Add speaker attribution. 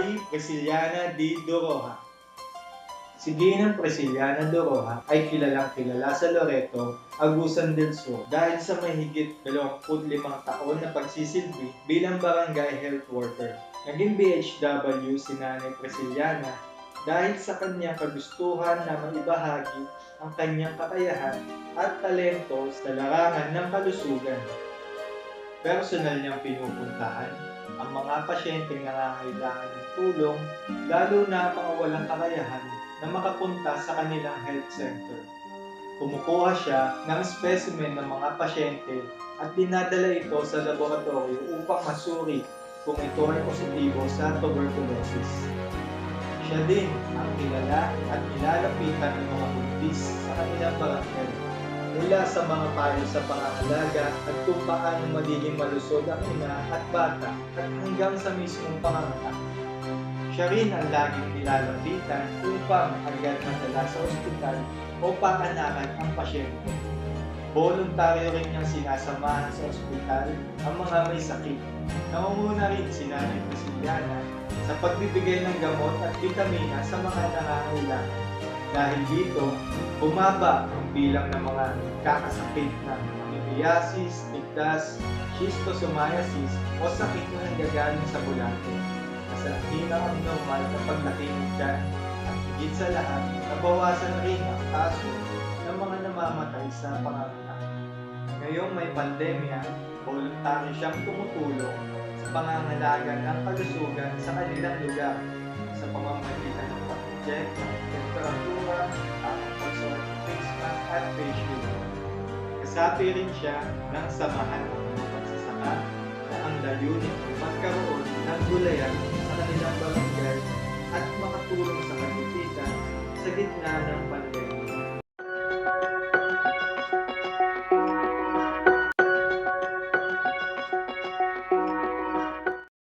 Speaker 1: Prisciliana D. Doroha. Si Ginang Prisciliana Doroha ay kilalang kilala sa Loreto, Agusan del Sur dahil sa mahigit 25 taon na pagsisilbi bilang barangay health worker. Naging BHW si Nanay Prisciliana dahil sa kanyang kagustuhan na maibahagi ang kanyang kakayahan at talento sa larangan ng kalusugan. Personal niyang pinupuntahan ang mga pasyenteng nangangailangan ng tulong, lalo na mga walang kakayahan na makapunta sa kanilang health center. Kumukuha siya ng specimen ng mga pasyente at dinadala ito sa laboratorio upang masuri kung ito ay positibo sa tuberculosis. Siya din ang kilala at nilalapitan ng mga buntis sa kanilang barangay mula sa mga payo sa pangangalaga at kung paano magiging malusog ang ina at bata at hanggang sa mismong panganganak. Siya rin ang laging nilalapitan upang agad madala sa ospital o paanakan ang pasyente. Voluntaryo rin niyang sinasamahan sa ospital ang mga may sakit. Nangunguna rin si Nanay Prisciliana sa pagbibigay ng gamot at vitamina sa mga nangangailangan. Dahil dito, bumaba ang bilang ng mga kakasakit ng amoebiasis, tigdas, schistosomiasis o sakit na nanggagaling sa bulate. Sa pinaka-abnormal na paglaki ng tiyan at higit sa lahat, nabawasan rin ang kaso ng mga namamatay sa panganganak. Ngayong may pandemya, voluntary siyang tumutulong sa pangangalaga ng kalusugan sa kanilang lugar sa pamamagitan ng pag-check at shield. Kasapi rin siya ng samahan ng mga magsasaka na ang layunin ay magkaroon ng gulayan sa kanilang barangay